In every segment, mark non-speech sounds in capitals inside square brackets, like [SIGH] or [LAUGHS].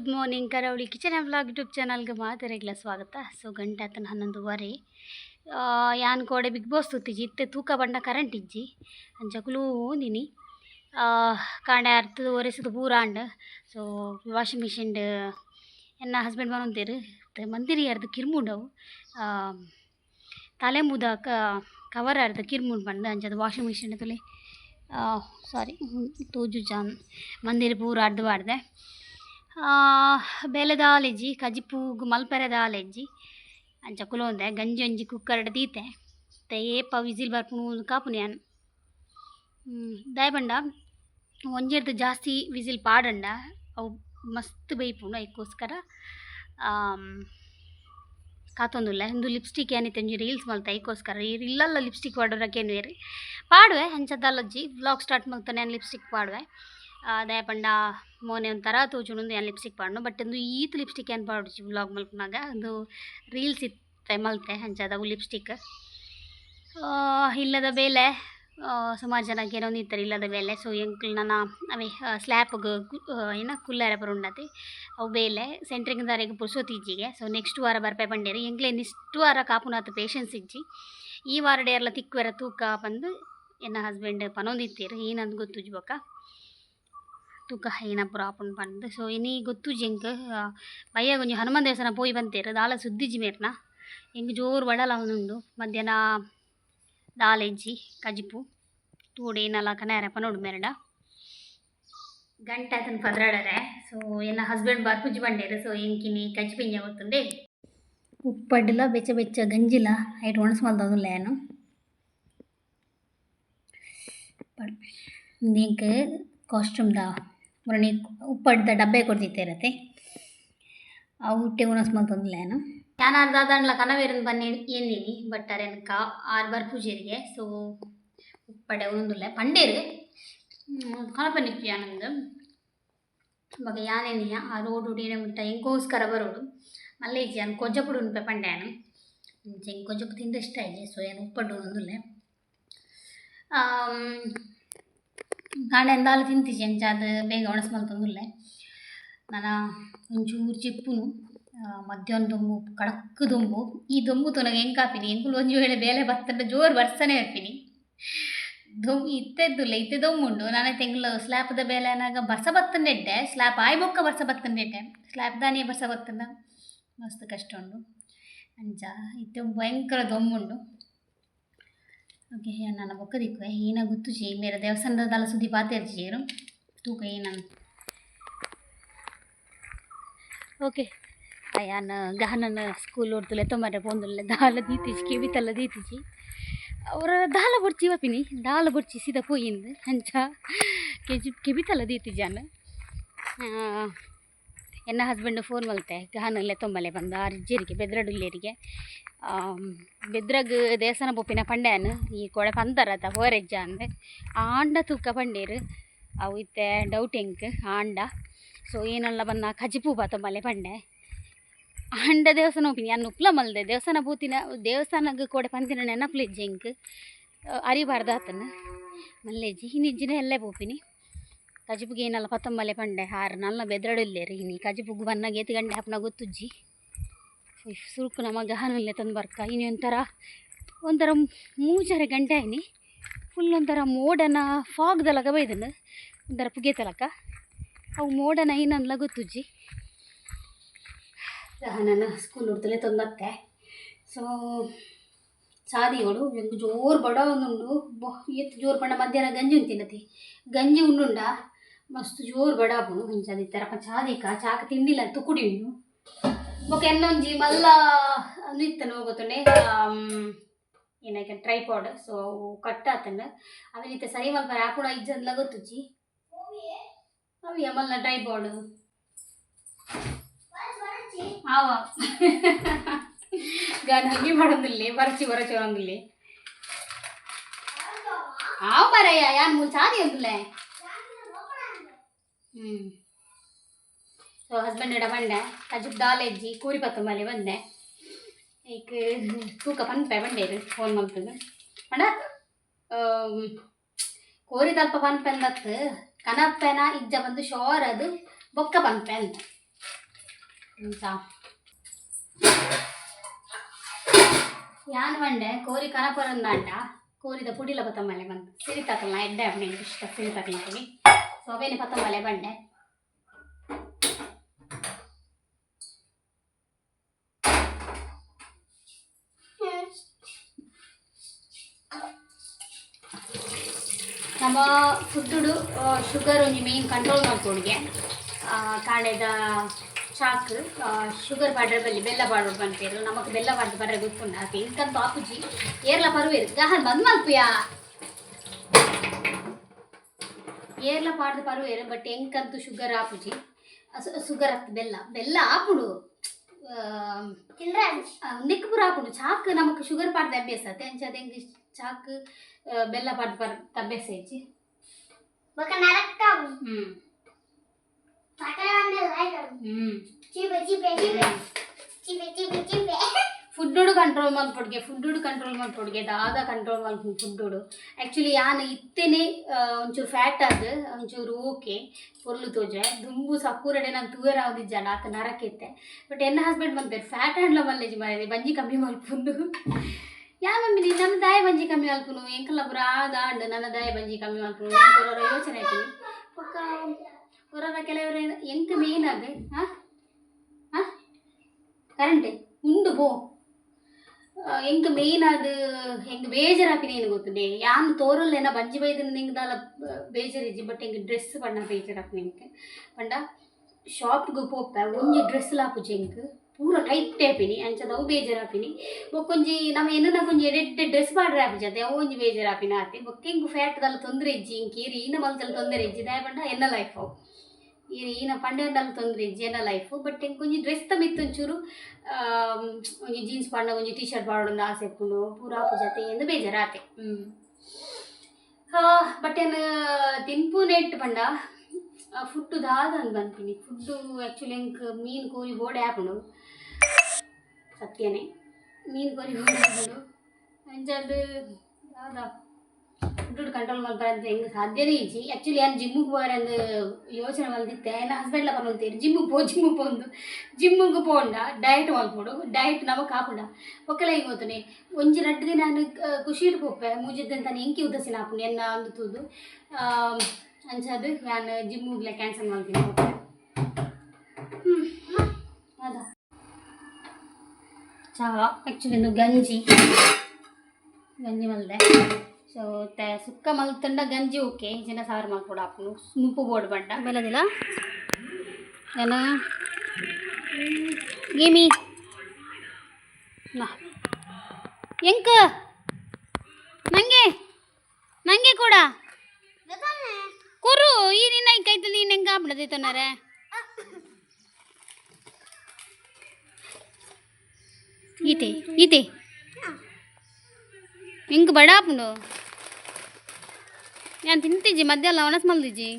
Good morning Karavali kitchen and blog YouTube ಚಾನಲ್ಗೆ ಮಾತಾಡಿಗ್ಲ ಸ್ವಾಗತ. ಸೊ ಗಂಟೆ ಆತನ ಹನ್ನೊಂದುವರೆ ಯಾನ್ ಕೋಡೆ ಬಿಗ್ ಬಾಸ್ ತುತ್ತಿಜಿ ಇತ್ತೆ ತೂಕ ಬಣ್ಣ ಕರೆಂಟ್ ಇಜ್ಜಿ. ಅಂಚಕುಲು ಓದಿನಿ. ಕಾಂಡೆ ಅರ್ಧ ಒರೆಸಿದ ಪೂರ ಅಂಡ್ ಸೊ, ವಾಷಿಂಗ್ ಮಿಷಿನ್ ಎನ್ನ ಹಸ್ಬೆಂಡ್ ಬಂದೇರು ಮಂದಿರಿ ಅರ್ಧ ಕಿರ್ಮುಂಡವು. ತಲೆ ಮುದ ಕವರ್ ಅರ್ಧ ಕಿರ್ಮುಂಡ್ ಬಂದು, ಅಂಜದ ವಾಷಿಂಗ್ ಮಿಷಿನ್ ತಲೆ. ಸಾರಿ ತೂಜು ಜಾನ್, ಮಂದಿರ ಪೂರ ಅರ್ಧ ಬಾರ್ದೆ ಬೇಲೆ ಕಜಿಪೂಗ್ ಕಜಿಪೂಗು ಮಲ್ಪೆರೆ ದಾಲೆಜ್ಜಿ ಅಂಚ ಕುಲೋಂದೆ ಗಂಜಿ ಒಂಜಿ ಕುಕ್ಕರ್ಡ್ ದೀತೆ ತೆ ಏಪ ವಿಸಿಲ್ ಬರ್ಪುನು ಕಾಪುನಿ ಯಾನ್ ದಾಯ್ ಪಂಡ ಒಂಜೆರ್ದು ಜಾಸ್ತಿ ವಿಸಿಲ್ ಪಾಡಂಡ, ಅವು ಮಸ್ತ್ ಬೇಯ್ಪುಂಡು ಅದಕ್ಕೋಸ್ಕರ ಕಾತೊಂದುಲ್ಲ ಇಂದು ಲಿಪ್ಸ್ಟಿಕ್ ಏನೈತೆ ಅಂಜಿ ರೀಲ್ಸ್ ಮಲ್ತ ಅದಕ್ಕೋಸ್ಕರ ಈ ಲಿಪ್ಸ್ಟಿಕ್ ಪಾಡೋರಕ್ಕೇನು ಬೇರೆ. ಪಾಡುವೆ ಹಂಚದಲ್ಲಜ್ಜಿ ವ್ಲಾಗ್ ಸ್ಟಾರ್ಟ್ ಮಾಡ್ತಾನೆ ಲಿಪ್ಸ್ಟಿಕ್ ಪಾಡುವೆ. ದಯ ಪಂಡ, ಮೋನೆ ಒಂಥರ ತೋಚುಂಡು ಏನು ಲಿಪ್ಸ್ಟಿಕ್ ಪಾಡ್ನು ಬಟ್ ಒಂದು ಈತ್ ಲಿಪ್ಸ್ಟಿಕ್ ಏನು ಪಾಡ್ಜಿ ವ್ಲಾಗ್ ಮಲ್ಪನಾಗ ಅದು ರೀಲ್ಸ್ ಇತ್ತೆ ಮಲ್ತೆ ಹಂಚದವು ಲಿಪ್ಸ್ಟಿಕ್ ಇಲ್ಲದ ಬೇಲೆ ಸುಮಾರು ಜನ ಏನೋ ನಿಂತಾರೆ ಇಲ್ಲದ ಬೇಲೆ. ಸೊ ಎಂಕ್ಲು ನಾನು ಅವೇ ಸ್ಲ್ಯಾಪ್ಗೆ ಏನ ಕುಲ್ಲರ ಬರುಂಡತಿ, ಅವು ಬೇಲೆ ಸೆಂಟ್ರಿಂಗ್ ದಾರಿಗೆ ಪುರ್ಸೋತಿಜ್ಜಿಗೆ ಸೊ ನೆಕ್ಸ್ಟ್ ವಾರ ಬರ್ಪೆ ಬಂಡೇರಿ ಎಂಕ್ಲೆ ಇಷ್ಟು ವಾರ ಕಾಪುನಾಥ ಪೇಷನ್ಸ್ ಇಜ್ಜಿ. ಈ ವಾರ ಡೇರ್ಲ ತಿಕ್ಕುವರ ತೂಕ ಬಂದು, ಎನ್ನ ಹಸ್ಬೆಂಡ್ ಪನೊಂದಿತ್ತೀರಿ ಏನಂದು ಗೊತ್ತು ಬೊಕ? ತೂಕ ಏನ ಪುರ ಆಪುಂಡು ಪಂಡ್ ಸೊ ಇನಿ ಗೊತ್ತುಜಿ ಎಂಕ್ ಬಯ್ಯ ಒಂಜಿ ಹನುಮಾನ್ ದೇವಸ್ಥಾನ ಪೋಯಿ ಬಂತೇರು ದಾಲ ಸುದ್ದಿಜಿ ಮೇರ್ನ ಎಂಕ್ ಜೋರು ಬಡಲ ಉಂಡು ಮಧ್ಯಾಹ್ನ ದಾಲೆಜ್ಜಿ ಕಜಿಪು ತೂಡೆ ಏನಲ್ಲ ಕನಾರ ಪನೋಡು ಮೇರಡ ಗಂಟೆ ಆತನ ಪದ್ರಾಡರೆ ಸೊ ಎನ್ನ ಹಸ್ಬೆಂಡ್ ಬರ್ಪುಜಿ ಬಂಡೇರು ಸೊ ಎಂಕಿನಿ ಕಜಿ ಪಿಂಜ ಗೊತ್ತುಂಡೆ ಉಪ್ಪಡ್ಲ ಬೆಚ್ಚ ಬೆಚ್ಚ ಗಂಜಿಲ ಐಟ್ ಒಣಸ್ ಮಲ್ದೊಂದುಲ್ಲ ಏನು ನೀಕ್ ಕಾಸ್ಟ್ಯೂಮ್ದ ಮುರಣಿ ಉಪ್ಪಡ್ದ ಡಬ್ಬೆ ಕೊಡ್ತಿತ್ತೇರತ್ತೆ ಆ ಉಟ್ಟೆ ಉಣಸ್ ಮಲ್ತೊಂದುಲ್ಲ ಏನು. ನಾನು ಅರ್ಧ ದಾಂಡ್ಲ ಕನವೇರನ್ ಬನ್ನಿ ಏನಿಲ್ಲಿ ಬಟ್ ಕಾ ಆರು ಬರ್ಪುಜೇರಿಗೆ ಸೊ ಉಪ್ಪಡೆ ಉಂದುಲ್ಲ ಪಂಡೇರು? ಕನಪನಿ ಯಾನಂದು ಬಗ ಯಾನೇನಿಯ ಆ ರೋಡ್ ಉಡಿಯನೆ ಮುಟ್ಟ ಎಂಕೋಸ್ಕರ ಬರೋಡು ಮಲ್ಲೆ ಯಾನು ಕೊಜ್ಜಪುಡು ಉಂಟು ಪಂಡ್ಯಾನು ಹೆಂಗೆ ಕೊಜ್ಜಪು ತಿಂದ ಇಷ್ಟ ಇದೆ ಸೊ ಏನು ಉಪ್ಪಡು ಒಂದುಲ್ಲೆ ಕಾಂಡೆ ಎಂದಾಲು ತಿಂತಿಜಿ ಅದು ಬೇಗ ಒಣಸ್ಮಲ್ ಮಲ್ತೊಂದುಲ್ಲೆ ನಾನು ಒಂಚೂರು ಚಿಪ್ಪುನು ಮಧ್ಯಾಹ್ನ ದೊಂಬು ಕಡಕ್ ದೊಂಬು. ಈ ದೊಂಬು ತೊನಗೆ ಹೆಂಗೆ ಕಾಪಿನಿ? ಎಂಕುಲು ಒಂಜು ವೇಳೆ ಬೇಲೆ ಬತ್ತಂಡ ಜೋರು ಬರ್ಸನೆ ಇರ್ತೀನಿ ದೊಂಬು ಇತ್ತೆದ್ದುಲ್ಲ ಇತ್ತೆ ದೊಂಬುಂಡು ನಾನು ತೆಂಗ್ಳು ಸ್ಲ್ಯಾಪ್ದ ಬೇಲೆ ಅನ್ನಾಗ ಬರ್ಸ ಬತ್ತಂಡೆಡ್ಡೆ ಸ್ಲ್ಯಾಪ್ ಆಯ್ ಬೊಕ್ಕ ಬರ್ಸ ಬತ್ತಂಡೆಡ್ಡೆ ಸ್ಲ್ಯಾಪ್ ದಾನಿಯ ಬರ್ಸ ಬತ್ತಂಡ ಮಸ್ತ್ ಕಷ್ಟ ಉಂಡು. ಅಂಚ ಇತ್ತೆ ಭಯಂಕರ ದೊಂಬುಂಡು ಓಕೆ ನನ್ನ ಬೊಕ್ಕ ದಿಕ್ಕುವೆ ಏನ ಗೊತ್ತು ಚಿ ಮೇರೆ ದೇವಸ್ಥಾನದ ದಾಲ ಸುದ್ದಿ ಪಾತೇರ್ಚೇರು ತೂಕ ಏನಂತ ಓಕೆ ಅಯ್ಯಾನ ಗಹನನ ಸ್ಕೂಲ್ ಓಡ್ತಲೆ ತೊಂಬರೆ ಪೋಂದುಲ್ಲೆ ದಾಲ ದೀತಿಜಿ ಕಿವಿತಲ್ಲ ದೀತಿಜಿ ಅವರ ದಾಲ ಬೊಡ್ಚಿ ವಪಿನಿ ದಾಲ ಬೊಡ್ಚಿ ಸೀದಾ ಪೋಯಿಂದ್ ಅಂಚ ಕೆಜಿ ಕಿವಿತಲ್ಲ ದೀತಿಜಾನ ಎನ್ನ ಹಸ್ಬೆಂಡ್ ಫೋನ್ ಮಲ್ತೆ ಗಹನಲ್ಲೇ ತೊಂಬಲೆ ಬಂದ, ಅರ್ಜಿರಿಗೆ ಬೆದ್ರಡುಲ್ಲೇರಿಗೆ ಬೆದ್ರಗ್ ದೇವಸ್ಥಾನ ಬೊಪ್ಪಿನ ಪಂಡ್ಯಾನು, ಈ ಕೊಡೆ ಪಂತರತ ಹೋರೆಜ್ಜ ಅಂದೆ. ಆಂಡ ತೂಕ ಪಂಡೀರು. ಅವು ಇತ್ತೆ ಡೌಟ್ ಎಂಕ್, ಆಂಡ. ಸೊ ಏನಲ್ಲ ಬನ್ನ ಕಜಿಪೂ ಬಾತ ಮಲೆ ಪಂಡೆ ಆಂಡ ದೇವಸ್ಥಾನ ಹೋಪಿನಿ ಅನ್ನ ಉಪ್ಲ ಮಲ್ದೆ ದೇವಸ್ಥಾನ ಪೂತಿನ ದೇವಸ್ಥಾನಗ್ ಕೊಡೆ ಪಂತಿನ ನೆನಪುಲಿಜ್ಜಿ ಎಂಕ್ ಅರಿಬಾರ್ದು ಆತನ. ಮಲ್ಲೆಜ್ಜಿ, ಹಿನಿಜ್ಜಿನ ಎಲ್ಲೇ ಪೋಪಿನಿ ಕಜಿಪುಗೆ ಏನಲ್ಲ ಪತ್ತಂಬಲೆ ಪಂಡೆ ಹಾರು ನಲ್ಲ ಬೆದ್ರಡಿಲ್ಲೇರಿ ಇನ್ನು ಕಜಿಪುಗ್ ಬನ್ನ ಏತು ಗಂಡೆ ಹಾಪನ ಗೊತ್ತುಜ್ಜಿ. ಸುರುಕು ನಮ್ಮ ಗಹನಲ್ಲೇ ತಂದು ಬರ್ಕ. ಇನ್ನು ಒಂಥರ ಒಂಥರ ಮೂಜರೆ ಗಂಟೆ ಆಯ್ನಿ. ಫುಲ್ ಒಂಥರ ಮೋಡನ ಫಾಗ್ದಲಕ ಬೈದನು. ಒಂಥರ ಪುಗೆ ತಲಕ. ಅವು ಮೋಡನ ಏನಲ್ಲ ಗೊತ್ತುಜ್ಜಿ? ಗಹನನ ಸ್ಕೂಲ್ ಹುಡ್ತಲೇ ತಂದತ್ತೆ ಸೊ ಎಂಕು ಜೋರು ಬಡ ಒಂದುಂಡು ಬೊ, ಎತ್ತು ಜೋರು ಪಂಡ ಮಧ್ಯಾಹ್ನ ಗಂಜಿ ಉಂತಿನತಿ ಗಂಜಿ ಉಂಡುಂಡ. ಮಸ್ತ್ ಜೋರು ಬಡ ಆಪುಂಡು ಅಂಚದ ಇತ್ತರಪ್ಪ ಚಾದಿಕ ಚಾಕ ತಿಂಡಿಲ್ಲ ತುಕುಡಿ ಉಂಡು ಓಕೆ ಎನ್ನೊಂಜಿ ಮಲ್ಲ ನಿತ್ತನು ಗೊತ್ತುಂಡೆ ಏನಾಯ್ಕೆ ಟ್ರೈಪಾಡ್ ಸೊ ಕಟ್ ಆತಂಡ ಅವನಿತ್ತೆ ಸರಿ ಮಲ್ಪ ಆಪುಣ ಇಜ್ಜಂದ್ಲ ಗೊತ್ತುಜ್ಜಿ ಅವಿಯ ಮಲ್ಲ ಟ್ರೈಪಾಡ್ ಆವ. ಗಾನ ಹಂಗೆ ಮಾಡೋದಿಲ್ಲ ಬರಚಿ ಬರಚಿ ಒಂದಿಲ್ಲ ಆವ್ ಮರಯ್ಯ ಯಾನ್ ಮುಂಚಾದಿ ಹ್ಞೂ ಸೊ ಹಸ್ಬೆಂಡ್ ಎಡ ಬಂಡೆ ಕಜುಕ್ ದಾಲ್ ಎಜ್ಜಿ ಕೂರಿ ಪತ್ತು ಮಲೆ ಬಂದೆ ಈಗ ತೂಕ ಪನ್ಪೆ ಬಂಡೇರು ಫೋನ್ ಮಲ್ತದು ಪಂಡ ಕೋರಿ ತಲ್ಪ ಪನ್ಪೆ ಅಂದತ್ತು ಕನಪ್ಪೆನ ಇಜ್ಜ ಬಂದು ಶೋರ್ ಅದು ಬೊಕ್ಕ ಪನ್ಪೆ ಅಂತ ಎಂತ ಯಾನ್ ಮಂಡೆ ಕೋರಿ ಕನಪರಂದಂಡ ಕೋರಿದ ಪುಡಿಲ ಪತ್ತಂಬಲೆ ಬಂತು ಸಿರಿ ತಕಲ್ನ ಎಡ್ಡೆ ಅವನಿ ಇಷ್ಟ ಸಿರಿ ತಕಲ್ತೀನಿ ಸೊ ಅವೇನೆ ಪತ್ತಂಬಲೆ ಬಂಡೆ. ನಮ್ಮ ಫುಡ್ಡು ಶುಗರ್ ಒಂಜಿ ಮೇನ್ ಕಂಟ್ರೋಲ್ ಮಾಡ್ಕೊಡ್ಗೆ ಕಾಂಡೆದ ಚಾಕ್ ಶುಗರ್ ಪಾಡ್ರೆ ಬಲ್ಲಿ ಬೆಲ್ಲ ಪಾಡ್ರೆ ಬಂತೇರು ನಮಕ್ ಬೆಲ್ಲ ಪಾಡ್ದು ಬರ್ರೆ ಗೊತ್ತುಂಡ ಅದು ಇಂಕಂತ ಆಪುಜಿ. ಏರ್ಲ ಪರುವೇರು ಗಹನ್ ಬಂದ್ ಮಲ್ಪುಯಾ ಏರ್ಲ ಪಾಡ್ದು ಪರುವೇರು ಬಟ್ ಎಂಕಂತೂ ಶುಗರ್ ಆಪುಜಿ ಶುಗರ್ ಆಗ್ತದೆ ಬೆಲ್ಲ ಬೆಲ್ಲ ಆಪುಡು ನಿಕ್ ಪೂರ ಆಪುಂಡು ಚಾಕ್ ನಮಕ್ ಶುಗರ್ ಪಾಡ್ದು ಅಭ್ಯಾಸ ತೆಂಚದ ಹೆಂಗೆ ಚಾಕ್ ಆ, ಬೆಲ್ಲ ಪಾಡ್ದು ಪರ್ ಅಭ್ಯಾಸ ಐತಿ Bukan narekam. ಹ್ಮ್ ಫುಡ್ಡು ಕಂಟ್ರೋಲ್ ಮಲ್ಪೊಡ್ಗೆ ಫುಡ್ಡು ಕಂಟ್ರೋಲ್ ಮಲ್ಪೊಡ್ಗೆ ದಾದ ಕಂಟ್ರೋಲ್ ಮಲ್ಪು ಫುಡ್ಡು ಆ್ಯಕ್ಚುಲಿ ಯಾನ ಇತ್ತೇನೆ ಒಂಚೂರು ಫ್ಯಾಟ್ ಆದ, ಒಂಚೂರು ಓಕೆ, ಪೊರ್ಲು ತೋಜೆ ದುಂಬು ಸಕ್ಕೂರಡೆ ನಾನು ತೂರ ಜನ ಆತ ನರಕೆತ್ತೆ ಬಟ್ ಎನ್ನ ಹಸ್ಬೆಂಡ್ ಬಂತಾರೆ ಫ್ಯಾಟ್ ಹ್ಯಾಂಡ್ಲ ಮಲ್ಲೇಜ್ ಮಾಡಿದೆ ಬಂಜಿ ಕಮ್ಮಿ ಮಲ್ಪುಂಡು ಯಾ ಮಮ್ಮಿ ನೀನು ನಮ್ಮ ದಾಯ ಬಂಜಿ ಕಮ್ಮಿ ಮಲ್ಪುನು? ಎಂಕಲ್ಲ ಬುರ ಆದಾಂಡ್ ನನ್ನ ದಾಯ ಬಂಜಿ ಕಮ್ಮಿ ಮಲ್ಪುನು. ಯೋಚನೆ ಆಯ್ತೀನಿ ಪಕ್ಕ ಹೊರರ ಕೆಲವರು ಎಂಕ ಮೇನ್ ಆಗ ಹಾಂ ಹಾಂ ಕರೆಂಟೆ ಉಂಡು, ಪೋ. ಎಂಕ್ ಮೇಯ್ನ್ ಅದು ಹೆಂಗ್ ಬೇಜಾರಾಪಿನ ಏನು ಗೊತ್ತುಂಡೆ ಯಾನ್ ತೋರಲ್ಲೇನ ಬಂಜಿ ಬೈದಿನ ನಿಂಗೆ ದಾಲ ಬೇಜಾರಿಜ್ಜಿ ಬಟ್ ಹೆಂಗೆ ಡ್ರೆಸ್ ಪಂಡ ಬೇಜಾರಾಪಿ ನಿಂಗೆ ಪಂಡ ಶಾಪ್ಗೆ ಪೋಪ ಒಂಜಿ ಡ್ರೆಸ್ ಲಾಪುಜಿ ಎಂಕ್ ಪೂರ ಟೈಟ್ ಆಪಿನಿ ಅಂಚದ ಅವು ಬೇಜಾರಾಪಿನಿ ಬೊಕ್ಕೊಂಜಿ ನಮ್ಮ ಎನ್ನ ಕೊಂಜಿ ಎಡೆಡ್ಡೆ ಡ್ರೆಸ್ ಪಾಡ್ರೆ ಆಪಿಜತೆ ಅವು ಒಂಜಿ ಬೇಜಾರಾಪಿನ ಆತಿ ಬೊಕ್ಕ ಹೆಂಗ್ ಫ್ಯಾಟ್ ದಲ್ಲ ತೊಂದರೆ ಇಜ್ಜಿ ಇಂಕ್ ಈರಿ ಈನ ಮಲ್ತಲ್ಲಿ ತೊಂದರೆ ಇಜ್ಜಿ ದಯ ಪಂಡ ಎನ್ನ ಲೈಫ್ ಅವು ಈ ಈನ ಪಂಡೆದಲ್ಲಿ ತೊಂದರೆ ಇಜ್ಜಿ ಎನ್ನ ಲೈಫು ಬಟ್ ಹೆಂಗೆ ಕೊಂಚ ಡ್ರೆಸ್ ತಮಿತ್ತು ಒಂಚೂರು ಆಮ್, ಒಂಜಿ ಜೀನ್ಸ್ ಪಂಡ ಒಂಜಿ ಟೀ ಶರ್ಟ್ ಪಾಡೊಂದು ಆಸೆ ಇಪ್ಪುಂಡು ಪೂರಾಪು ಜತೆ ಎಂದು ಬೇಜಾರಾತೆ ಹ್ಞೂ ಬಟ್ ಏನು ತಿನ್ಪು ನೆಟ್ ಪಂಡ ಫುಡ್ಡು ದಾದ ಅಂತ ಬಂತೀನಿ ಫುಡ್ಡು ಆ್ಯಕ್ಚುಲಿ ಹೆಂಗೆ ಮೀನು ಕೋರಿ ಬೋಡೆ ಹಾಕೊಂಡು ಸತ್ಯನೇ ಮೀನು ಕೋರಿ ಬೋಡೆ ಹಾಕೊಂಡು ಅಂಚದು ದಾದ ಫುಡ್ ಕಂಟ್ರೋಲ್ ಅಂತ ಹೆಂಗೆ ಸಾಧ್ಯನೇ ಇಜ್ಜಿ ಆ್ಯಕ್ಚುಲಿ ಏನು ಜಿಮ್ಮಿಗೆ ಹೋಗ್ರೆ ಅಂದು ಯೋಚನೆ ಬಂದಿತ್ತೆ ಏನು ಹಸ್ಬೆಂಡ್ಲ ಬಂದಂತೀರಿ ಜಿಮ್ಮಿಗೆ ಪೋ ಜಿಮ್ಮಿಗೆ ಪೋಂದು ಜಿಮ್ಮಿಗೆ ಪೋಂಡ ಡಯಟ್ ಮಲ್ಪೋಡು ಡಯಟ್ ನಮಗೆ ಕಾಪುಂಡ ಒಕ್ಕಲ ಈಗ ಗೊತ್ತನೆ ಒಂಜಿ ರಡ್ಡು ದಿನ ನಾನು ಖುಷಿ ಇಟ್ಕೊಪ್ಪೆ ಮುಂಜಿದ್ದಂತ ಎಂಕಿ ಉದ್ದಸಿನ ಹಾಕೊಂಡು ಎನ್ನ ಒಂದು ತೂದು. ಅಂಚದು, ನಾನು ಜಿಮ್ಮಿಗೆ ಕ್ಯಾನ್ಸಲ್ ಮಾಡ್ತೀನಿ. ಹ್ಞೂ ಅದ. ಚಹಾ ಆ್ಯಕ್ಚುಲಿ ಒಂದು ಗಂಜಿ. ಗಂಜಿ ಮಲ್ದೆ. ಸೊ ತ ಸುಕ್ಕ ಮಲ್ತಂಡ ಗಂಜಿ ಓಕೆ ಜನ ಸಾರು ಮಲ್ಕೊಡು ಹಾಪುನು ನುಪ್ಪು ಬೋರ್ಡ್ ಬಂಡ. ಬೆಲ್ಲದಿಲ್ಲ ಏನ? ಗೇಮಿ ಎಂಕ? ನಂಗೆ? ನಂಗೆ ಕೂಡ? ಕುರು ಈ ನಿನ್ನ ಈ ಕೈತಲ್ಲಿ ನೀನು ಹೆಂಗೆ ಆಗ್ಬಿಡದೈತನಾರೆ ಈತೆ ಈತೆ. ಹೆಂಗೆ ಬಡ ತಿಂತಿಜ್ಜಿ ಮಧ್ಯಾಹ್ನ ಒಣಸ್ ಮಲ್ದಿಜ್ಜಿ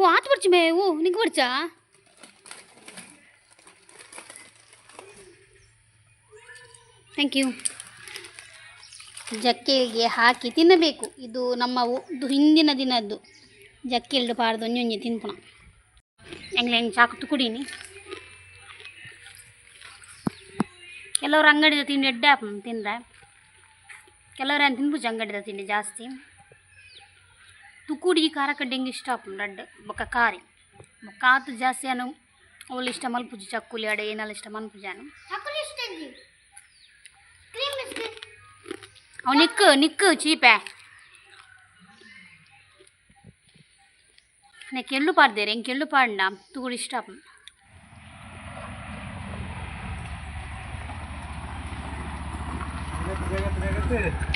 ಓ, ಆತು ಬರ್ಚಿ ಮೇ, ಓ, ನಿಗ್ ಬರ್ಚಾ? ಥ್ಯಾಂಕ್ ಯು ಜಕ್ಕೆಗೆ ಹಾಕಿ ತಿನ್ನಬೇಕು. ಇದು ನಮ್ಮ ಹಿಂದಿನ ದಿನದ್ದು. ಜಕ್ಕೆ ಇಲ್ಡು ಪಾಡ್ದು ಒಂಜೊಂಜಿ ತಿನ್ಪುಣ. ಹೆಂಗ್ಲೆ, ಹೆಂಗೆ ಚಾಕು ಕುಡೀನಿ. ಕೆಲವರು ಅಂಗಡಿದ ತಿಂಡಿ ಎಡ್ಡೆ ತಿಂದ್ರೆ. ಕೆಲವರು ಏನು ತಿನ್ಬುಜಿ ಅಂಗಡಿದ ತಿಂಡಿ ಜಾಸ್ತಿ. ತುಕುಡಿ ಖಾರ ಕಡ್ಡಿ ಹೆಂಗೆ ಇಷ್ಟ ಆಪುಂಡು ಅಡ್ಡ ಬೊಕ್ಕ ಕಾರಿ ಆತು ಜಾಸ್ತಿ ಅನು ಅವಳು ಇಷ್ಟ ಮಲ್ಪುಜಿ ಚಕ್ಕುಲಿ ಅಡೆ ಏನೆಲ್ಲ ಇಷ್ಟ ಮಲ್ಪುಜಾನು. ಅವ್ ನಿಕ್ಕು ನಿಕ್ಕು ಚೀಪೆ. ನೆಕ್ ಎಳ್ಳು ಪಾಡ್ದೇರೆ ಹೆಂಗೆ ಕೆಳ್ಳು ಪಾಡ್ನ? ತೂಗುಡು ಇಷ್ಟ ಆಪುಂಡು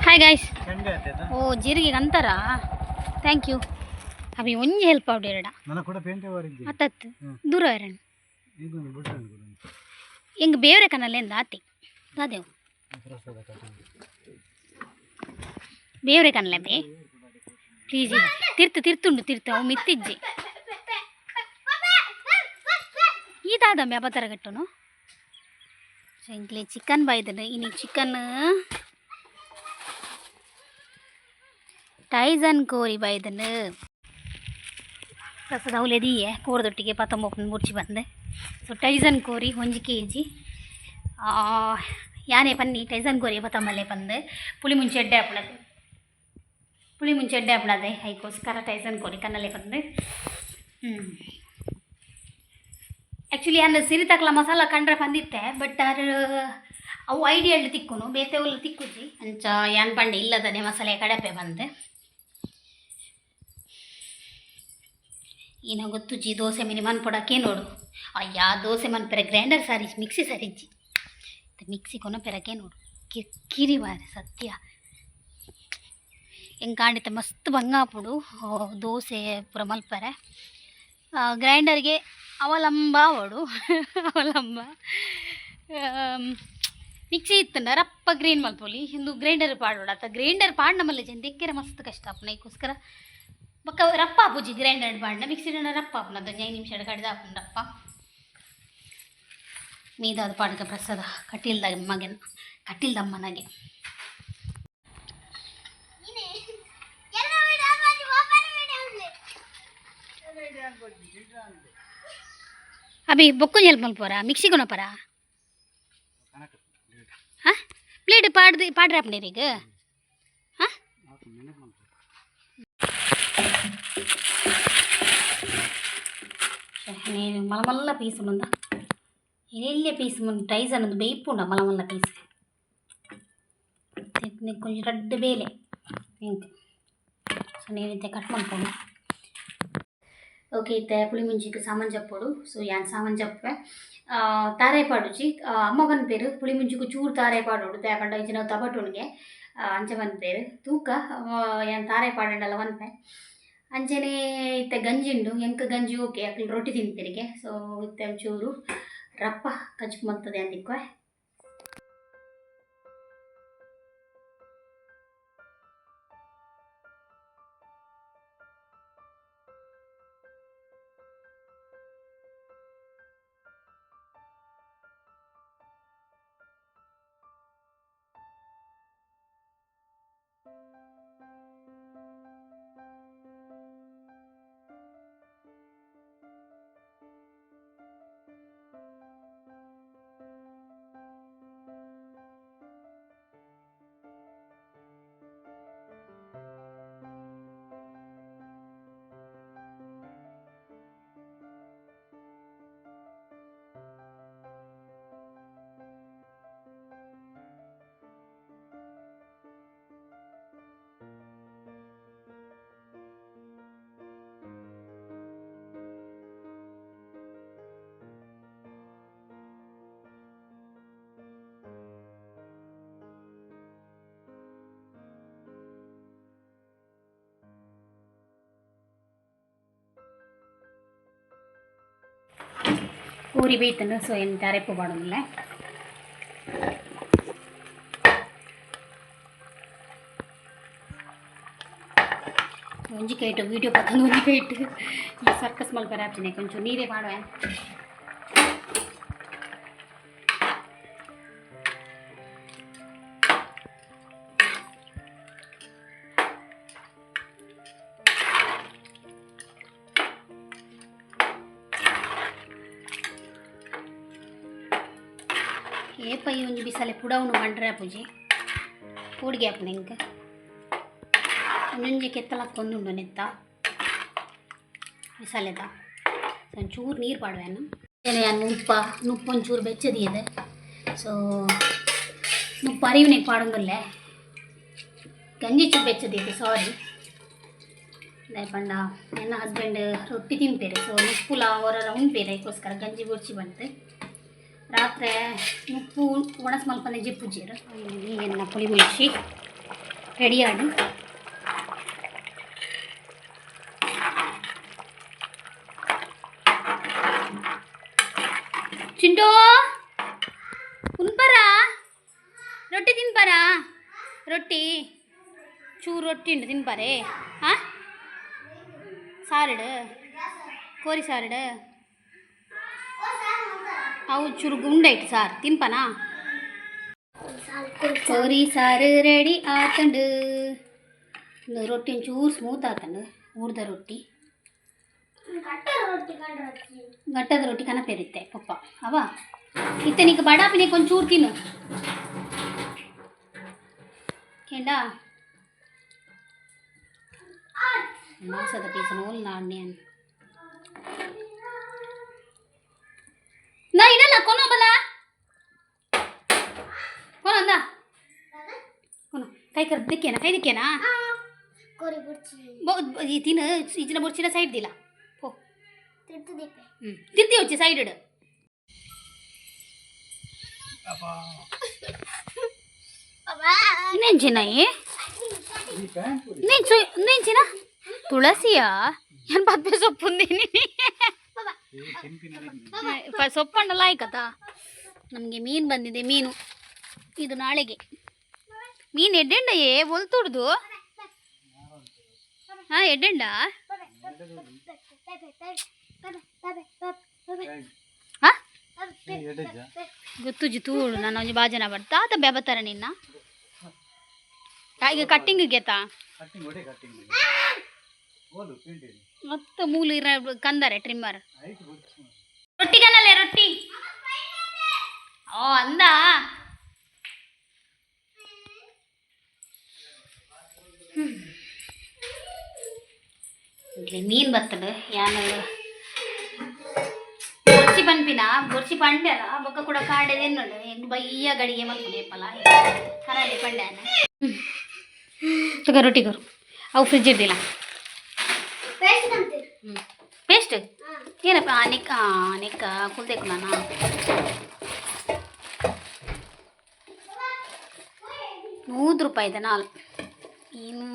ಹಾಯ್ ಗಾಯ್ಸ್ ಓ ಜೀರಿಗೆ ಅಂತಾರ ಥ್ಯಾಂಕ್ ಯು ಅವಿ ಒಂಜಿ ಹೆಲ್ಪ್ ಆಗಿ ನನ್ನ ಕೂಡ ಪೇಂಟ್ ದೂರ ಕೂಡ. ಹೆಂಗೆ ಬೇವ್ರೆ ಅದೇವು ಪ್ರಸಾದ ಕಟ್ಟಂಗೆ ಬೇವ್ರೆ ಕನಲೆ ಬೇ ಪ್ಲೀಸ್ ತಿರ್ತು ತಿರ್ತುಂಡು ತಿರ್ತು. ಅವು ಮಿತ್ತಿಜ್ಜಿ. ಈತಾದ ಬ್ಯಾಬತ್ತರ ಗಟ್ಟುನು ಸೊ ಇಂಕ್ಲೆ ಚಿಕನ್ ಬಾಯ್ದನು. ಇನ್ನು ಚಿಕನ್ ಟೈಸನ್ ಕೋರಿ ಬೈದನು ಪ್ರಸಾದ ಅವಲೆದಿಯೇ ಕೋರದೊಟ್ಟಿಗೆ ಪತ್ತೊಂಬತ್ತು ಮುರ್ಚಿ ಬಂದೆ. ಸೊ ಟೈಸನ್ ಕೋರಿ, ಒಂಜಿ ಕೆ ಜಿ ಯಾನೇ ಪನ್ನಿ, ಟೈಸನ್ ಕೋರಿ ಬತ್ತಂಬಲ್ಲೆ ಪಂದು. ಪುಳಿ ಮುಂಚೆ ಎಡ್ಡೆ ಹಾಪಣದು ಪುಳಿ ಮುಂಚೆ ಎಡ್ಡೆ ಹಾಪಣದೆ ಅದಕ್ಕೋಸ್ಕರ ಟೈಸನ್ ಕೋರಿ ಕನ್ನಲೆ ಪಂದು. ಹ್ಞೂ ಆ್ಯಕ್ಚುಲಿ ಅನ್ನ ಸಿರಿ ತಕ್ಲ ಮಸಾಲ ಕಂಡ್ರೆ ಬಂದಿತ್ತೆ ಬಟ್ ಅದು ಅವು ಐಡಿಯಲ್ ತಿಕ್ಕುನು ಬೇತೆವುಲ್ಲ ತಿಕ್ಕುಜಿ. ಅಂಚ, ಯಾನ್ ಪಂಡೆ ಇಲ್ಲದನೆ ಮಸಾಲೆ ಕಡಪೆ ಬಂದೆ. ಈನ ಗೊತ್ತುಜಿ ದೋಸೆ ಮಿನಿ ಮನ್ಪೊಡಕ್ಕೆ ನೋಡು. ಅಯ್ಯ, ದೋಸೆ ಮನ್ಪೆರೆ ಗ್ರೈಂಡರ್ ಸಾರಿ, ಮಿಕ್ಸಿ ಸರಿಜ್ಜಿ ಮಿಕ್ಸಿ ಕೊನಪೆರಕ್ಕೆ ನೋಡು. ಕಿರಿಕಿರಿ ಬಾರಿ ಸತ್ಯ. ಎಂಕಾಂಡಿತ ಮಸ್ತ್ ಬಂಗಾಪುಡು ದೋಸೆ ಪುರ ಮಲ್ಪರೆ ಗ್ರೈಂಡರ್ಗೆ ಅವಲಂಬ ಅವಡು ಅವಲಂಬ. ಮಿಕ್ಸಿ ಇತ್ತಂಡ ರಪ್ಪ ಗ್ರೈಂಡ್ ಮಲ್ಪೊಲಿ ಇಂದು ಗ್ರೈಂಡರ್ ಪಾಡೋಡ ಅತ್ತ ಗ್ರೈಂಡರ್ ಪಾಡ್ ನಮ್ಮಲ್ಲಿ ಜನ ಮಸ್ತ್ ಕಷ್ಟ ಆಪುನ ಇದಕ್ಕೋಸ್ಕರ ಬೊಕ್ಕ ರಪ್ಪ ಆಪುಜಿ ಗ್ರೈಂಡರ್ ಪಾಡ್ನ ಮಿಕ್ಸಿ ರಪ್ಪ ಆಪುನ ಅದು ಐದು ನಿಮಿಷ ಕಡ್ದ ಆಪುನ ರಪ್ಪ ಮೀದಾದ ಪಾಡ್ಗ ಪ್ರಸಾದ ಕಟ್ಟಿಲ್ದ ಮಗನ ಕಟ್ಟಿಲ್ದಮ್ಮನಗೆ ನೀನೆ ಎಲ್ಲ ವಿಡಿಯೋ ಮಾಡಿ ಓಪನ್ ವಿಡಿಯೋ ಉಂಟು ಅಭಿ ಬೊಕ್ಕು ಎಲ್ ಮಲ್ಪೋರ ಮಿಕ್ಸಿ ಕೊನಪರ ಹಾಂ ಪ್ಲೇಟ್ ಪಾಡ್ದು ಪಾಡ್ರೆ ಆಪ್ನೀರೀಗ ಹಾಂ నేను మలమల్ల పీసులుందా ఎల్లె పీసు టైజ్ అన్నది బెయిపుండ మలమల్ల పీసు నీకు కొంచెం రెడ్ బేలే ఇంకా సో నేనైతే కట్ ಮಾಡ್ಕೊಂಡು. ಓಕೆ ಇತ್ತೆ, ಪುಳಿ ಮುಂಚಿಗೆ ಸಾಮಾನು ಚಪ್ಪೋಡು ಸೊ ಯಾನ್ ಸಾಮಾನು ಚಪ್ಪೆ ತಾರಾಯಿಪಾಡು ಚಿ ಅಮ್ಮ ಬಂದ ಪೇರು, ಪುಳಿ ಮುಂಚಿಗೂ ಚೂರು ತಾರಾಯಿಪಾಡೋಡು ತೇಪಂಡ ಇಂಚಿನ ತಬಟುಣಿಗೆ ಅಂಚೆ ಅಂಚವನ್ ಪೇರು. ತೂಕ ಯಾನ್ ತಾರಾಯಿಪಾಡಂಡಲ್ಲ ಬಂದ ಅಂಚನೆ ಇತ್ತ ಗಂಜಿ ಉಂಡು ಎಂಕ ಗಂಜಿ ಓಕೆ, ಯಾಕೆ ರೊಟ್ಟಿ ತಿಂತೀರಿಗೆ ಸೊ ಇತ್ತ ಚೂರು ರಪ್ಪ ಕಚ್ಕು ಮತ್ತದೆ ಅಂದಿಕ್ವೆ ಊರಿ ಬೇಯ್ತಂಡು ಸೊ ಏನು ತಾರೆಪ್ಪು ಮಾಡೋದಿಲ್ಲ ಒಂಜಿಕೆ ಇಟ್ಟು ವೀಡಿಯೋ ಪತ್ತೊಂದು ಒಂಜಿಕೆ ಇಟ್ಟು ಈ ಸರ್ಕಸ್ ಮಲ್ಪರ ಹಾಕ್ತೀನಿ ಕೊಂಚ ನೀರೇ ಮಾಡುವೆ ಒಂಜಿ ಬಿಸಲೆ ಪುಡವನು ಮಂಡ್ರೆ ಪೂಜೆ ಕೂಡಿಗೆ ಆಪುನ ಇಂಕ ಒಂದೊಂಜಿ ಕೆತ್ತಲಕ್ಕೊಂದುಂಡು ನೆತ್ತ ಬಿಸಲೆದ ಒಂಚೂರು ನೀರು ಪಾಡುವೆನು ಏನೇ ಅನ್ನು ಉಪ್ಪ ನುಪ್ಪು ಒಂಚೂರು ಬೆಚ್ಚದಿದೆ ಸೊ ನುಪ್ಪು ಅರಿವಿನಿಗೆ ಪಾಡೊಂದುಲ್ಲೆ ಗಂಜಿ ಚೂರು ಬೆಚ್ಚದಿದೆ ಸಾರಿ ದಯಪಂಡ ನನ್ನ ಹಸ್ಬೆಂಡ್ ರೊಟ್ಟಿ ತಿಂಪೇರೆ ಸೊ ನುಪ್ಪುಲ ಅವರ ಉಂಪೇರೆ ಅದಕ್ಕೋಸ್ಕರ ಗಂಜಿ ಬುರ್ಚಿ ಬಂತು ರಾತ್ರಿ ಉಪ್ಪು ಒಣಸ್ ಮಲ್ಪನೆ ಜಿಪ್ಪುಜೀರು ಎನ್ನ ಪುಳಿ ಮುಳಿಸಿ ರೆಡಿ ಆಡು ಚಿಂಟು ಉನ್ಪರ ರೊಟ್ಟಿ ತಿನ್ಪರ ರೊಟ್ಟಿ ಚೂರು ರೊಟ್ಟಿ ಉಂಟು ತಿನ್ಪಾರೆ ಹಾಂ ಸಾರಡು ಕೋರಿ ಸಾರಡು ಅವು ಚೂರು ಗುಂಡೈಟ್ ಸಾರು ತಿನ್ಪನಾ ಕೋರಿ ಸಾರು ರೆಡಿ ಆತಂಡು ಇನ್ನು ರೊಟ್ಟಿ ಒಂಚೂರು ಸ್ಮೂತ್ ಆತಂಡು ಊರ್ದ ರೊಟ್ಟಿ ಕಟ್ಟ ರೊಟ್ಟಿ ಕಂಡ್ರೆ ಅಜ್ಜಿ. ಗಟ್ಟದ ರೊಟ್ಟಿ ಕನಪೇರಿತ್ತೆ ಪಪ್ಪ ಅವ ಇತ್ತೆ ನೀನು ಬಡಾಪಿ ನೀಕು ಒಂಚೂರು ತಿನ್ನು ಕೇಂಡ ಮಾಸದ ಪೀಸ ನೋಲ್ ನಾಣ್ಯ काय दिकेना काय दिकेना कोरी बुर्ची ही तिनं हिजनं बुर्चीला साईड दिला हो तिथे येऊची साईड ನೆಂಚಿ ನಾಯಿ ನೆಂಚು ನೆಂಚಿನ ತುಳಸಿಯ ಏನು ಬದ್ಬೆ ಸೊಪ್ಪು ಸೊಪ್ಪಣ್ಣ ಲಾಯ್ಕತಾ ನಮಗೆ ಮೀನು ಬಂದಿದೆ ಮೀನು ಇದು ನಾಳೆಗೆ ಏ ಒಲ್ ಎಡ್ಡೆಂಡ ಹಾ, ಎಡ್ಡೆಂಡ? ಗೊತ್ತು ಜಿತೂಡು ನಾನು ಒಂಜಿ ಬಾಜನ ಬರ್ತಾ, ಆತ ಬೆಬತ್ತಾರ ನಿನ್ನ. ಈಗ ಕಟ್ಟಿಂಗ್ ಗೆತಾ ಮತ್ತೆ ಮೂಲ ಇರ, ಕಂದಾರೆ ಟ್ರಿಮ್ಮರ್ ರೊಟ್ಟಿ ರೊಟ್ಟಿ. ಓ, ಅಂದ? ಇಲ್ಲಿ ಮೀನು ಬರ್ತದೆ ಯಾನು ಬೊರ್ಚಿ ಪನ್ಪಿನ ಬೊರ್ಚಿ ಪಂಡೆ ಅಲ್ಲ ಬೊಕ್ಕ ಕೂಡ ಕಾಡೆದ ಎನ್ನೋಡು ಹೆಂಗ್ ಬಯ್ಯ ಗಡಿಗೆ ಮಲ್ಪನೆ ಪಲ ಕರಾಳಿ ಪಂಡ್ಯಾನ ತಗ ರೊಟ್ಟಿ ಕೊರು ಅವು ಫ್ರಿಜ್ ಇರ್ದಿಲ್ಲ ಪೇಸ್ಟ್ ಅಂತೀರಿ ಹ್ಞೂ ಪೇಸ್ಟ್ ಹಾ ಏನಪ್ಪ ನಿಕ್ಕ ನಿಕ್ಕ ಕುಲ್ಬೇಕು ನಾನು ನೂರು ರೂಪಾಯಿ ಇದೆ ನಾಲ್ ಏನು?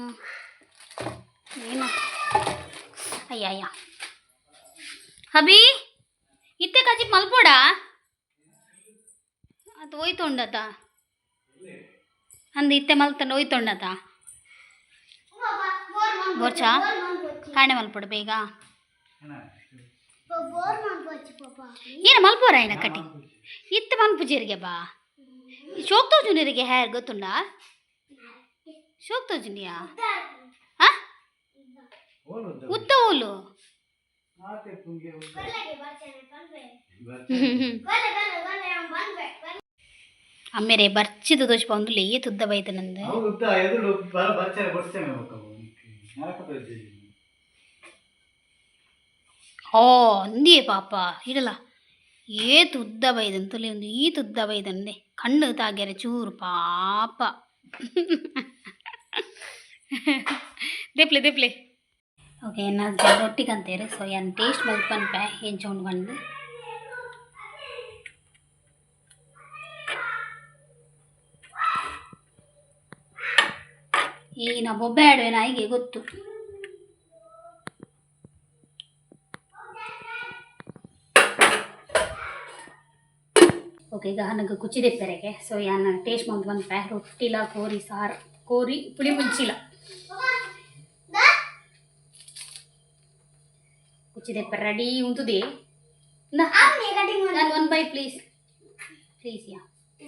ಏನು? ಅಯ್ಯ ಅಯ್ಯ. ಅಭಿ, ಇತ್ತೆ ಕಾಜಿ ಮಲ್ಬೋಡ ಅದು ಒಯ್ತೊಂಡತ ಅಂದ ಇತ್ತೆ ಮಲ್ತಂಡು ಒಯ್ತೊಂಡತ ಬೋರ್ಚಾ? ಕಾಣೆ ಮಲ್ಪೋಡ ಬೇಗ. ಏನು ಮಲ್ಪೋರ ಏನ ಕಟಿಂಗ್ ಇತ್ತೆ ಮಲ್ಪು ಜೀರಿಗೆ ಬಾ. ಶೋಕ್ ತೋಜುನಿರಿಗೆ ಹೇರ್ ಗೊತ್ತುಂಡ? ಶೋಕ್ ತೋಜುನಿಯಾ ಹಾ ಓದು ಉತ್ತ ಓಲು ಆತೆ ಪುಂಗೆ ಓದು ಬರ್ಲಾಗೆ ಬರ್ಚೇನೆ ಬಂದ್ವೆ ಬರ್ಚಿ ಬರ್ಲೆ ಬರ್ಲೆ ಬರ್ಲೆ ಅವ್ನು ಬಂದ್ವೆ ಬರ್ಲೆ ಅಮ್ಮೆರೆ ಬರ್ಚಿದ ದೋಷ ಒಂದು ಲೇಯ ತುದ್ದ ಬೈತ ನಂದು ಅವ್ರು ಉದ್ದ ಎದುರು ಬರ ಬರ್ಚಾರ ಬರ್ಚಾನೆ ಹೋಗ್ತಾವು ನಾಲ್ಕು ಇದ್ದೀವಿ ಓ ಅಂದಿಯೇ ಪಾಪ ಇಡಲ್ಲ ಏ ತುದ್ದ ಬೈದಂತಲೇ ಒಂದು ಈ ತುದ್ದ ಬೈದಂದೆ ಕಣ್ಣು ತಾಗ್ಯಾರ ಚೂರು ಪಾಪ ದೇಪ್ಲೆ ದೇಪ್ಲೆ. ಓಕೆ ನಾ ರೊಟ್ಟಿ ಕಂತೇರಿ ಸೊ ಏನು ಟೇಸ್ಟ್ ಮಲ್ಪನ್ಪೆ ಚೌಂಡ್ ಬಂದು ಈ ನಾವು ಬೊಬ್ಬೆ ಆಡುವೆ ನಾಯಿಗೆ ಗೊತ್ತು. ಓಕೆ ಈಗ ನನಗೆ ಕುಚ್ಚಿದೆ ಪೆರೆಗೆ. ಸೊ ಯಾನ ಟೇಸ್ಟ್ ಮಾಡಿ ಬಂದ್ಪೆ ರೊಟ್ಟಿಲ ಕೋರಿ ಸಾರು ಕೋರಿ ಪುಳಿ ಮುಂಚಿಲ ಕುಚ್ಚಿದೆ ಪೆರೆ ರೆಡಿ ಉಂತುದೆ ಆಮ್ನೆ ಕಟಿಂಗ್ ಮಾಡ ನಾನು ಒನ್ ಬೈ ಪ್ಲೀಸ್ ಪ್ಲೀಸ್ ಯಾ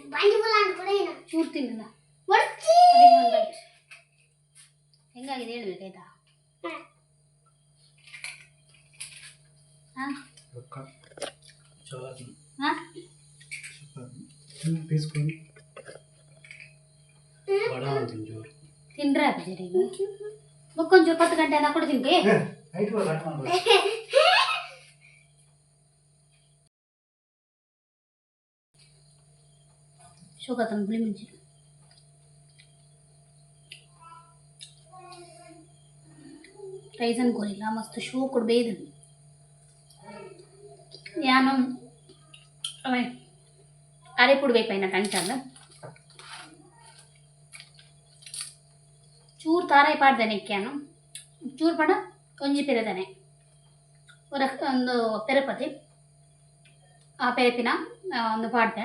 ಬಂಜಿ ಬುಲಾನ್ ಕೂಡ ಏನ ಚೂರು ತಿನ್ನಲ್ಲ ಬರ್ಚಿ ಅದೇ ಒನ್ ಬೈಟ್ ಹೆಂಗಾಗಿದೆ ಹೇಳ್ಬೇಕಾಯ್ತಾ ಹಾಂ ಚಪಾತಿ ಹಾಂ ಚಪಾತಿ ಪೀಸ್ಕೊಂಡು ವಡ ಅಂತೀನಿ ಜೋರು ತಿಂದ್ರೆ ಹಾಕಿದ್ದೀರಿ ಈಗ ಬಕ್ಕೊಂಚೂರು ಪತ್ತು ಗಂಟೆ ಅದ ಕೊಡ್ತೀನಿ ಬೇ ಐದು ಕಟ್ ಮಾಡ್ಬೋದು ಶೋಕತನ ಬಿಳಿ ಮುಂಚೆ ರೈಸ್ ಅನ್ಕೋರಿಲ್ಲ ಮಸ್ತ್ ಶೋ ಕೊಡ್ಬೇದು ಯಾನು ಅವೇ ಅರೆ ಕೊಡ್ಬೇಕು ಇನ್ನ ಕಂಚಲ್ಲ ಚೂರು ತಾರಾಯಿ ಪಾಡ್ದೇನೆ ಕ್ಯಾನು ಚೂರು ಪಡ ಒಂಜಿ ಪೆರೆದನೆ ஒரு ಒಂದು ಪೆರಪತಿ ಆ ಪೆರಪಿನ ಆ, ಒಂದು ಪಾಡ್ದೆ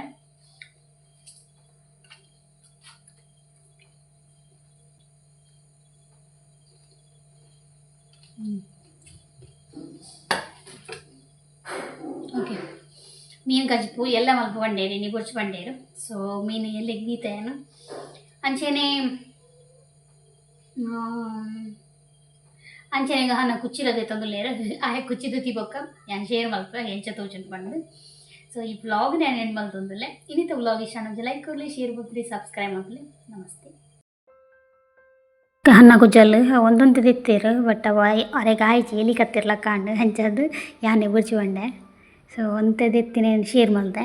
ಓಕೆ ಮೀನು ಕಜ್ಪು ಎಲ್ಲ ಮಲ್ಪ ಬಂಡೇರಿ ನೀ ಬೊಚ್ಚು ಬಂಡೇರು ಸೊ ಮೀನು ಎಲ್ಲಿ ಗೀತೆಯನ್ನು ಅಂಚೆನೆ ಅಂಚನೆಗೆ ಹನ ಕುಚ್ಚಿರದೆ ತಂದುಲ್ಲೇರ [LAUGHS] ಆಯ ಕುಚ್ಚಿದು ತಿಬೊಕ್ಕ ಯಾನ್ ಶೇರ್ ಮಲ್ಪ ಎಂಚ ತೋಚುಂಟು ಪಂಡು ಸೊ ಈ ವ್ಲಾಗ್ ನಾನು ಏನು ಮಲ್ತೊಂದುಲ್ಲೆ ಇನ್ನಿತ ವ್ಲಾಗ್ ಇಷ್ಟ ನಮಗೆ ಲೈಕ್ ಕೊಡಲಿ ಶೇರ್ ಕೊಡಲಿ ಸಬ್ಸ್ಕ್ರೈಬ್ ಮಾಡಲಿ ನಮಸ್ತೆ. ಹನ್ನ ಕುಜಲ್ ಒಂದೊಂದು ತಿತ್ತೇರು ಬಟ್ ಅವ ಅರೆಗೆ ಆಯ್ತು ಎಲಿ ಕತ್ತಿರ್ಲಕ್ಕ ಕಾಂಡು ಹಂಚದು ಯಾನೆ ಬುಡ್ಚಿ ಬಂಡೆ ಸೊ ಒಂತೆ ದಿತ್ತಿನ ಶೇರ್ ಮಲ್ತೆ